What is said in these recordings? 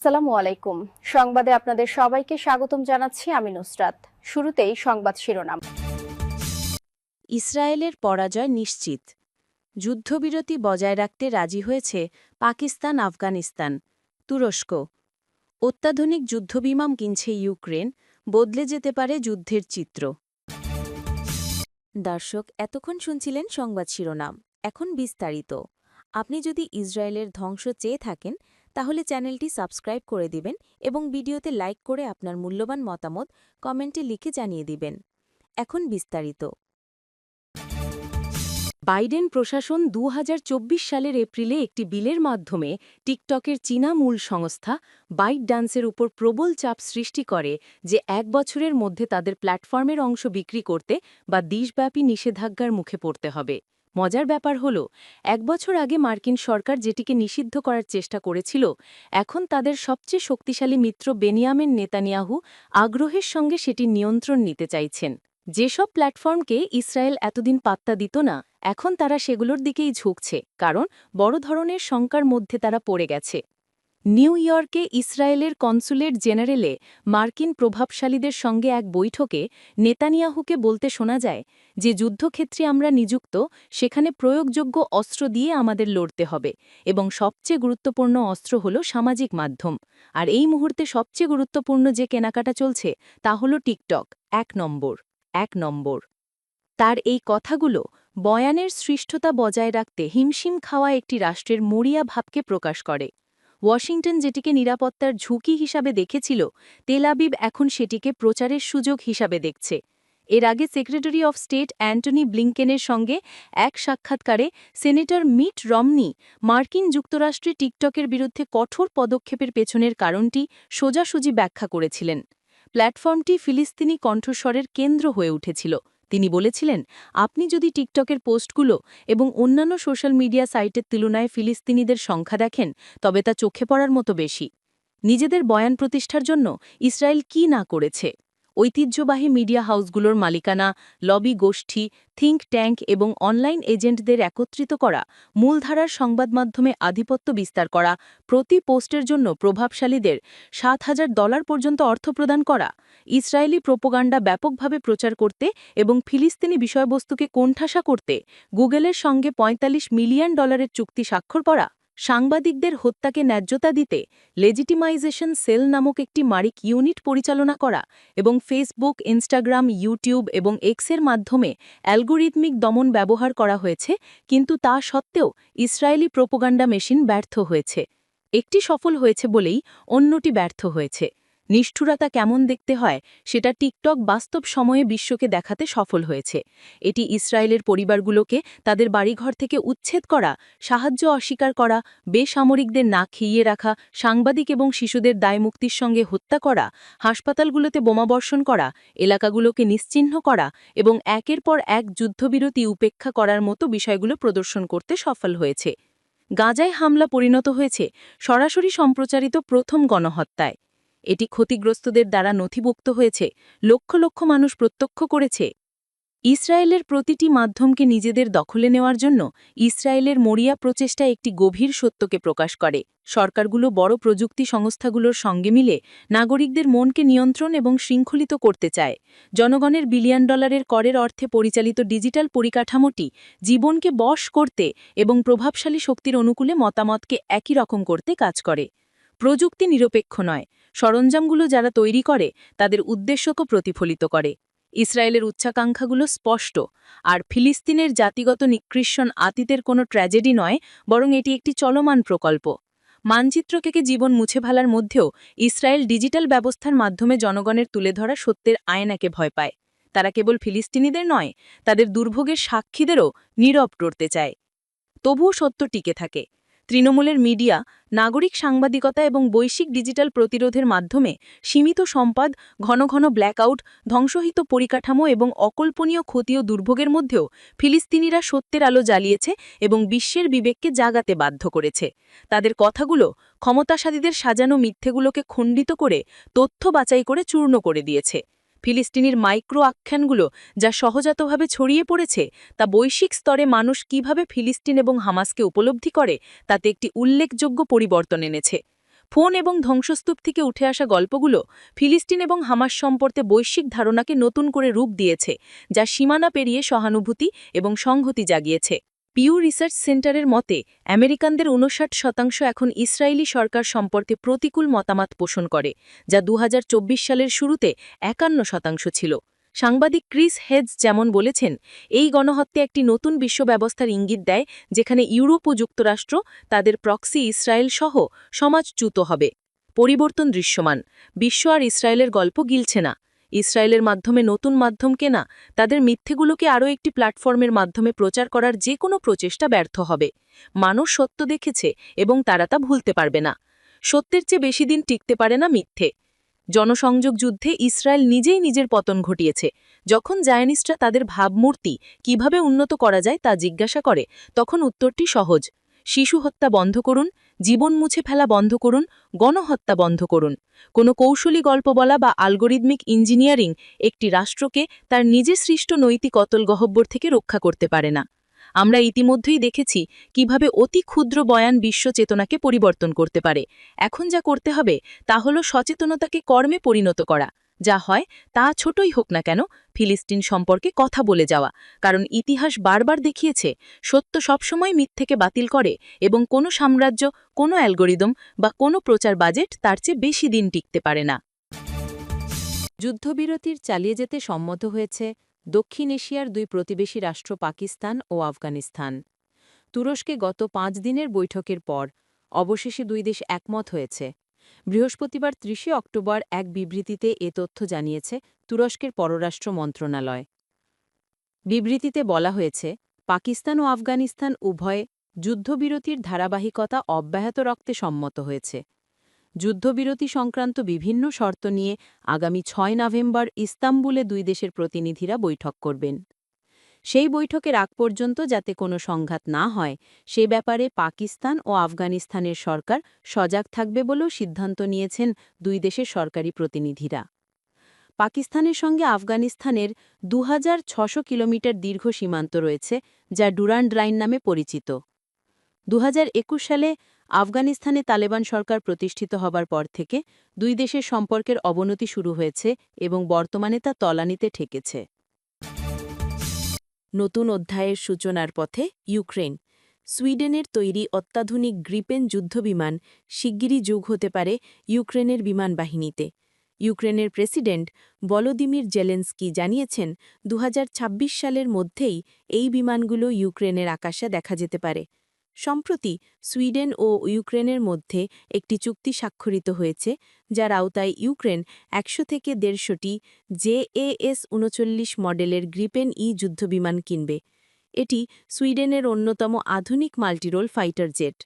আসসালামু আলাইকুম। সংবাদে আপনাদের সবাইকে স্বাগতম জানাচ্ছি আমি নুসরাত। শুরুতেই সংবাদ শিরোনাম। ইসরায়েলের পরাজয় নিশ্চিত। যুদ্ধবিরতি বজায় রাখতে রাজি হয়েছে পাকিস্তান, আফগানিস্তান, তুরস্ক। অত্যাধুনিক যুদ্ধবিমান কিনছে ইউক্রেন, বদলে যেতে পারে যুদ্ধের চিত্র। দর্শক, এতক্ষণ শুনছিলেন সংবাদ শিরোনাম। এখন বিস্তারিত। আপনি যদি ইসরায়েলের ধ্বংস চেয়ে থাকেন তাহলে চ্যানেলটি সাবস্ক্রাইব করে দিবেন এবং ভিডিওতে লাইক করে আপনার মূল্যবান মতামত কমেন্টে লিখে জানিয়ে দিবেন। এখন বিস্তারিত। বাইডেন প্রশাসন দু হাজার চব্বিশ সালের এপ্রিলে একটি বিলের মাধ্যমে টিকটকের চীনা মূল সংস্থা বাইট ডান্সের উপর প্রবল চাপ সৃষ্টি করে যে এক বছরের মধ্যে তাদের প্ল্যাটফর্মের অংশ বিক্রি করতে বা দেশব্যাপী নিষেধাজ্ঞার মুখে পড়তে হবে। মজার ব্যাপার হল, এক বছর আগে মার্কিন সরকার যেটিকে নিষিদ্ধ করার চেষ্টা করেছিল, এখন তাদের সবচেয়ে শক্তিশালী মিত্র বেনিয়ামের নেতানিয়াহু আগ্রহের সঙ্গে সেটি নিয়ন্ত্রণ নিতে চাইছেন। যেসব প্ল্যাটফর্মকে ইসরায়েল এতদিন পাত্তা দিত না, এখন তারা সেগুলোর দিকেই ঝুঁকছে, কারণ বড় ধরনের শঙ্কার মধ্যে তারা পড়ে গেছে। নিউ ইয়র্কে ইসরায়েলের কনসুলেট জেনারেলে মার্কিন প্রভাবশালীদের সঙ্গে এক বৈঠকে নেতানিয়াহুকে বলতে শোনা যায় যে যুদ্ধক্ষেত্রে আমরা নিযুক্ত, সেখানে প্রয়োগযোগ্য অস্ত্র দিয়ে আমাদের লড়তে হবে এবং সবচেয়ে গুরুত্বপূর্ণ অস্ত্র হল সামাজিক মাধ্যম। আর এই মুহূর্তে সবচেয়ে গুরুত্বপূর্ণ যে কেনাকাটা চলছে তা হল টিকটক। এক নম্বর। এক নম্বর। তার এই কথাগুলো বয়ানের সৃষ্টতা বজায় রাখতে হিমশিম খাওয়া একটি রাষ্ট্রের মরিয়া ভাবকে প্রকাশ করে। ওয়াশিংটন যেটিকে নিরাপত্তার ঝুঁকি হিসাবে দেখেছিল তেলাবিব এখন সেটিকে প্রচারের সুযোগ হিসাবে দেখছে। এর আগে সেক্রেটারি অফ স্টেট অ্যান্টনি ব্লিংকেনের সঙ্গে এক সাক্ষাৎকারে সেনেটর মিট রমনি মার্কিন যুক্তরাষ্ট্রে টিকটকের বিরুদ্ধে কঠোর পদক্ষেপের পেছনের কারণটি সোজাসুজি ব্যাখ্যা করেছিলেন। প্ল্যাটফর্মটি ফিলিস্তিনি কণ্ঠস্বরের কেন্দ্র হয়ে উঠেছিল। তিনি বলেছিলেন, আপনি যদি টিকটকের পোস্টগুলো এবং অন্যান্য সোশ্যাল মিডিয়া সাইটের তুলনায় ফিলিস্তিনিদের সংখ্যা দেখেন, তবে তা চোখে পড়ার মতো বেশি। নিজেদের বয়ান প্রতিষ্ঠার জন্য ইসরায়েল কি না করেছে? ঐতিহ্যবাহী মিডিয়া হাউসগুলোর মালিকানা, লবি গোষ্ঠী, থিঙ্ক ট্যাঙ্ক এবং অনলাইন এজেন্টদের একত্রিত করা, মূলধারার সংবাদ মাধ্যমে আধিপত্য বিস্তার করা, প্রতি পোস্টের জন্য প্রভাবশালীদের সাত হাজার ডলার পর্যন্ত অর্থ প্রদান করা, ইসরায়েলি প্রোপোগান্ডা ব্যাপকভাবে প্রচার করতে এবং ফিলিস্তিনি বিষয়বস্তুকে কোণঠাসা করতে, গুগলের সঙ্গে ৪৫ মিলিয়ন ডলারের চুক্তি স্বাক্ষর করা। সাংবাদিকদের হত্যাকে ন্যায্যতা দিতে লেজিটিমাইজেশন সেল নামক একটি মারিক ইউনিট পরিচালনা করা এবং ফেসবুক, ইনস্টাগ্রাম, ইউটিউব এবং এক্সের মাধ্যমে অ্যালগোরিদমিক দমন ব্যবহার করা হয়েছে, কিন্তু তা সত্ত্বেও ইসরায়েলি প্রোপোগান্ডা মেশিন ব্যর্থ হয়েছে। একটি সফল হয়েছে বলেই অন্যটি ব্যর্থ হয়েছে। নিষ্ঠুরতা কেমন দেখতে হয়, সেটা টিকটক বাস্তব সময়ে বিশ্বকে দেখাতে সফল হয়েছে। এটি ইসরায়েলের পরিবারগুলোকে তাদের বাড়িঘর থেকে উচ্ছেদ করা, সাহায্য অস্বীকার করা, বেসামরিকদের না খেয়ে রাখা, সাংবাদিক এবং শিশুদের দায়মুক্তির সঙ্গে হত্যা করা, হাসপাতালগুলোতে বোমাবর্ষণ করা, এলাকাগুলোকে নিশ্চিহ্ন করা এবং একের পর এক যুদ্ধবিরতি উপেক্ষা করার মতো বিষয়গুলো প্রদর্শন করতে সফল হয়েছে। গাজায় হামলা পরিণত হয়েছে, সরাসরি সম্প্রচারিত প্রথম গণহত্যায়। এটি ক্ষতিগ্রস্তদের দ্বারা নথিভুক্ত হয়েছে। লক্ষ লক্ষ মানুষ প্রত্যক্ষ করেছে। ইসরায়েলের প্রতিটি মাধ্যমকে নিজেদের দখলে নেওয়ার জন্য ইসরায়েলের মরিয়া প্রচেষ্টা একটি গভীর সত্যকে প্রকাশ করে। সরকারগুলো বড় প্রযুক্তি সংস্থাগুলোর সঙ্গে মিলে নাগরিকদের মনকে নিয়ন্ত্রণ এবং শৃঙ্খলিত করতে চায়। জনগণের বিলিয়ন ডলারের করের অর্থে পরিচালিত ডিজিটাল পরিকাঠামোটি জীবনকে বশ করতে এবং প্রভাবশালী শক্তির অনুকূলে মতামতকে একই রকম করতে কাজ করে। প্রযুক্তি নিরপেক্ষ নয়। সরঞ্জামগুলো যারা তৈরি করে, তাদের উদ্দেশ্যকে প্রতিফলিত করে। ইসরায়েলের উচ্চাকাঙ্ক্ষাগুলো স্পষ্ট। আর ফিলিস্তিনের জাতিগত নিকৃষণ আতীতের কোনো ট্র্যাজেডি নয়, বরং এটি একটি চলমান প্রকল্প। মানচিত্রকে জীবন মুছে ফেলার মধ্যেও ইসরায়েল ডিজিটাল ব্যবস্থার মাধ্যমে জনগণের তুলে ধরা সত্যের আয়নাকে ভয় পায়। তারা কেবল ফিলিস্তিনিদের নয়, তাদের দুর্ভোগের সাক্ষীদেরও নীরব টরতে চায়। তবুও সত্য টিকে থাকে। তৃণমূলের মিডিয়া, নাগরিক সাংবাদিকতা এবং বৈশ্বিক ডিজিটাল প্রতিরোধের মাধ্যমে সীমিত সম্পাদ, ঘন ঘন ব্ল্যাকআউট, ধ্বংসহিত পরিকাঠামো এবং অকল্পনীয় ক্ষতি ও দুর্ভোগের মধ্যেও ফিলিস্তিনিরা সত্যের আলো জ্বালিয়েছে এবং বিশ্বের বিবেককে জাগাতে বাধ্য করেছে। তাদের কথাগুলো ক্ষমতাসাদীদের সাজানো মিথ্যেগুলোকে খণ্ডিত করে, তথ্য বাছাই করে চূর্ণ করে দিয়েছে। ফিলিস্তিনির মাইক্রো আখ্যানগুলো যা সহজাতভাবে ছড়িয়ে পড়েছে, তা বৈশ্বিক স্তরে মানুষ কীভাবে ফিলিস্তিন এবং হামাসকে উপলব্ধি করে, তাতে একটি উল্লেখযোগ্য পরিবর্তন এনেছে। ফোন এবং ধ্বংসস্তূপ থেকে উঠে আসা গল্পগুলো ফিলিস্তিন এবং হামাস সম্পর্কে বৈশ্বিক ধারণাকে নতুন করে রূপ দিয়েছে, যা সীমানা পেরিয়ে সহানুভূতি এবং সংহতি জাগিয়েছে। পিউ রিসার্চ সেন্টারের মতে, আমেরিকানদের উনষাট শতাংশ এখন ইসরায়েলি সরকার সম্পর্কে প্রতিকূল মতামত পোষণ করে, যা দু হাজার চব্বিশ সালের শুরুতে একান্ন শতাংশ ছিল। সাংবাদিক ক্রিস হেজ যেমন বলেছেন, এই গণহত্যা একটি নতুন বিশ্ব ব্যবস্থার ইঙ্গিত দেয়, যেখানে ইউরোপ ও যুক্তরাষ্ট্র তাদের প্রক্সি ইসরায়েল সহ সমাজচ্যুত হবে। পরিবর্তন দৃশ্যমান, বিশ্ব আর ইসরায়েলের গল্প গিলছে না। ইসরায়েলের মাধ্যমে নতুন মাধ্যম কেনা, তাদের মিথ্যেগুলোকে আরও একটি প্ল্যাটফর্মের মাধ্যমে প্রচার করার যে কোনো প্রচেষ্টা ব্যর্থ হবে। মানুষ সত্য দেখেছে এবং তারা তা ভুলতে পারবে না। সত্যের চেয়ে বেশি দিন টিকতে পারে না মিথ্যে। জনসংযোগ যুদ্ধে ইসরায়েল নিজেই নিজের পতন ঘটিয়েছে। যখন জায়নিস্টরা তাদের ভাবমূর্তি কীভাবে উন্নত করা যায় তা জিজ্ঞাসা করে, তখন উত্তরটি সহজ। শিশু হত্যা বন্ধ করুন, জীবন মুছে ফেলা বন্ধ করুন, গণহত্যা বন্ধ করুন। কোনো কৌশলী গল্প বলা বা আলগোরিদমিক ইঞ্জিনিয়ারিং একটি রাষ্ট্রকে তার নিজে সৃষ্ট নৈতিক অতল গহব্বর থেকে রক্ষা করতে পারে না। আমরা ইতিমধ্যেই দেখেছি কীভাবে অতি ক্ষুদ্র বয়ান বিশ্ব চেতনাকে পরিবর্তন করতে পারে। এখন যা করতে হবে তা হল সচেতনতাকে কর্মে পরিণত করা। যা হয় তা ছোটই হোক না কেন, ফিলিস্তিন সম্পর্কে কথা বলে যাওয়া। কারণ ইতিহাস বারবার দেখিয়েছে, সত্য সবসময় মিথ্যেকে বাতিল করে এবং কোনো সাম্রাজ্য, কোনো অ্যালগোরিদম বা কোনো প্রচার বাজেট তার চেয়ে বেশি দিন টিকতে পারে না। যুদ্ধবিরতির চালিয়ে যেতে সম্মত হয়েছে দক্ষিণ এশিয়ার দুই প্রতিবেশী রাষ্ট্র পাকিস্তান ও আফগানিস্তান। তুরস্কে গত পাঁচ দিনের বৈঠকের পর অবশেষে দুই দেশ একমত হয়েছে। বৃহস্পতিবার ত্রিশে অক্টোবর এক বিবৃতিতে এ তথ্য জানিয়েছে তুরস্কের পররাষ্ট্র মন্ত্রণালয়। বিবৃতিতে বলা হয়েছে, পাকিস্তান ও আফগানিস্তান উভয়ে যুদ্ধবিরতির ধারাবাহিকতা অব্যাহত রাখতে সম্মত হয়েছে। যুদ্ধবিরতি সংক্রান্ত বিভিন্ন শর্ত নিয়ে আগামী ছয় নভেম্বর ইস্তাম্বুলে দুই দেশের প্রতিনিধিরা বৈঠক করবেন। সেই বৈঠকের আগ পর্যন্ত যাতে কোনো সংঘাত না হয়, সে ব্যাপারে পাকিস্তান ও আফগানিস্তানের সরকার সজাগ থাকবে বলেও সিদ্ধান্ত নিয়েছেন দুই দেশের সরকারি প্রতিনিধিরা। পাকিস্তানের সঙ্গে আফগানিস্তানের দু কিলোমিটার দীর্ঘ সীমান্ত রয়েছে, যা ডুরান্ড লাইন নামে পরিচিত। দু হাজার একুশ সালে আফগানিস্তানে তালেবান সরকার প্রতিষ্ঠিত হবার পর থেকে দুই দেশের সম্পর্কের অবনতি শুরু হয়েছে এবং বর্তমানে তা তলানিতে ঠেকেছে। নতুন অধ্যায়ের সূচনার পথে ইউক্রেন। সুইডেনের তৈরি অত্যাধুনিক গ্রিপেন যুদ্ধবিমান শিগগিরই যোগ হতে পারে ইউক্রেনের বিমান বাহিনীতে। ইউক্রেনের প্রেসিডেন্ট বলোদিমির জেলেন্সকি জানিয়েছেন দু হাজার ছাব্বিশ সালের মধ্যেই এই বিমানগুলো ইউক্রেনের আকাশে দেখা যেতে পারে। সম্প্রতি সুইডেন ও ইউক্রেনের মধ্যে একটি চুক্তি স্বাক্ষরিত হয়েছে, যার আওতায় ইউক্রেন একশো থেকে দেড়শোটি জেএএস উনচল্লিশ মডেলের গ্রিপেন ই যুদ্ধবিমান কিনবে। এটি সুইডেনের অন্যতম আধুনিক মাল্টিরোল ফাইটার জেট।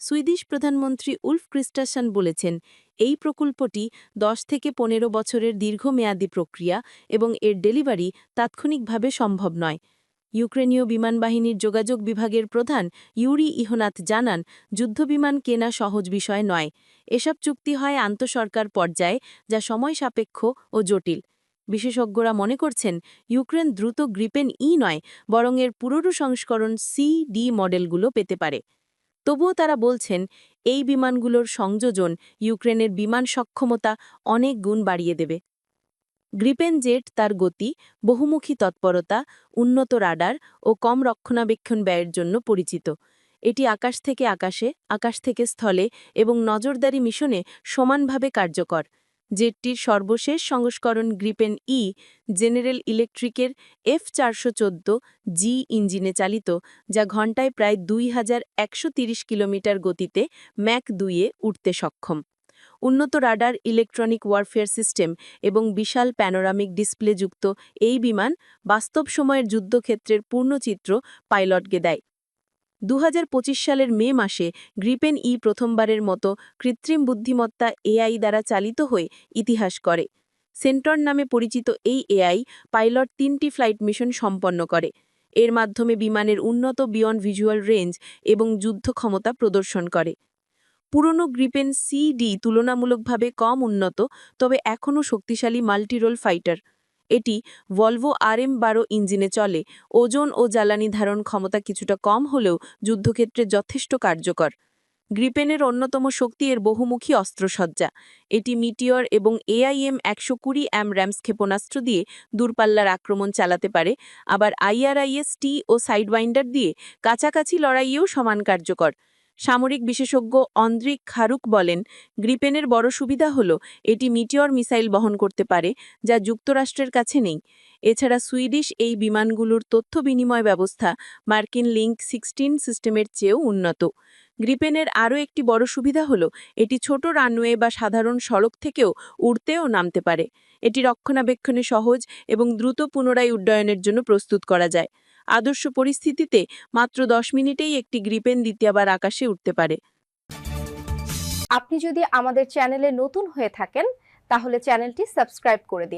সুইডিশ প্রধানমন্ত্রী উলফ ক্রিস্টাসন বলেছেন, এই প্রকল্পটি দশ থেকে পনেরো বছরের দীর্ঘমেয়াদী প্রক্রিয়া এবং এর ডেলিভারি তাৎক্ষণিকভাবে সম্ভব নয়। ইউক্রেনীয় বিমানবাহিনীর যোগাযোগ বিভাগের প্রধান ইউরি ইহনাথ জানান, যুদ্ধবিমান কেনা সহজ বিষয় নয়। এসব চুক্তি হয় আন্তঃসরকার পর্যায়ে, যা সময় সাপেক্ষ ও জটিল। বিশেষজ্ঞরা মনে করছেন, ইউক্রেন দ্রুত গ্রিপেন ই নয়, বরং এর পুরনো সংস্করণ সি ডি মডেলগুলো পেতে পারে। তবুও তারা বলছেন, এই বিমানগুলোর সংযোজন ইউক্রেনের বিমান সক্ষমতা অনেক গুণ বাড়িয়ে দেবে। গ্রিপেন জেট তার গতি, বহুমুখী তৎপরতা, উন্নত রাডার ও কম রক্ষণাবেক্ষণ ব্যয়ের জন্য পরিচিত। এটি আকাশ থেকে আকাশে, আকাশ থেকে স্থলে এবং নজরদারি মিশনে সমানভাবে কার্যকর। জেটটির সর্বশেষ সংস্করণ গ্রিপেন ই, জেনারেল ইলেকট্রিকের এফ চারশো চোদ্দ জি ইঞ্জিনে চালিত, যা ঘণ্টায় প্রায় দুই হাজার একশো কিলোমিটার গতিতে ম্যাক দুইয়ে উঠতে সক্ষম। উন্নত রাডার ইলেকট্রনিক ওয়ারফেয়ার সিস্টেম এবং বিশাল প্যানোরামিক ডিসপ্লেযুক্ত এই বিমান বাস্তব সময়ের যুদ্ধক্ষেত্রের পূর্ণচিত্র পাইলটকে দেয়। দু হাজার পঁচিশ সালের মে মাসে গ্রিপেন ই প্রথমবারের মতো কৃত্রিম বুদ্ধিমত্তা এআই দ্বারা চালিত হয়ে ইতিহাস করে। সেন্টর নামে পরিচিত এই এআই পাইলট তিনটি ফ্লাইট মিশন সম্পন্ন করে। এর মাধ্যমে বিমানের উন্নত বিয়ন্ড ভিজুয়াল রেঞ্জ এবং যুদ্ধ ক্ষমতা প্রদর্শন করে। পুরনো গ্রিপেন সিডি তুলনামূলকভাবে কম উন্নত, তবে এখনও শক্তিশালী মাল্টিরোল ফাইটার। এটি ভলভো আরএম বারো ইঞ্জিনে চলে। ওজন ও জ্বালানি ধারণ ক্ষমতা কিছুটা কম হলেও যুদ্ধক্ষেত্রে যথেষ্ট কার্যকর। গ্রিপেনের অন্যতম শক্তি এর বহুমুখী অস্ত্রসজ্জা। এটি মিটিওর এবং এআইএম একশো কুড়ি অ্যাম র্যামস ক্ষেপণাস্ত্র দিয়ে দূরপাল্লার আক্রমণ চালাতে পারে। আবার আইআরআইএস টি ও সাইডওয়াইন্ডার দিয়ে কাছাকাছি লড়াইয়েও সমান কার্যকর। সামরিক বিশেষজ্ঞ অন্দ্রিক খারুক বলেন, গ্রিপেনের বড় সুবিধা হল, এটি মিটিওর মিসাইল বহন করতে পারে, যা যুক্তরাষ্ট্রের কাছে নেই। এছাড়া সুইডিশ এই বিমানগুলোর তথ্য বিনিময় ব্যবস্থা মার্কিন লিঙ্ক সিক্সটিন সিস্টেমের চেয়েও উন্নত। গ্রিপেনের আরও একটি বড় সুবিধা হল, এটি ছোট রানওয়ে বা সাধারণ সড়ক থেকেও উড়তেও নামতে পারে। এটি রক্ষণাবেক্ষণে সহজ এবং দ্রুত পুনরায় উড্ডয়নের জন্য প্রস্তুত করা যায়। আদর্শ পরিস্থিতিতে মাত্র দশ মিনিটেই একটি গ্রিপেন দ্বিতীয়বার আকাশে উঠতে পারে। আপনি যদি আমাদের চ্যানেলে নতুন হয়ে থাকেন, তাহলে চ্যানেলটি সাবস্ক্রাইব করে দিন।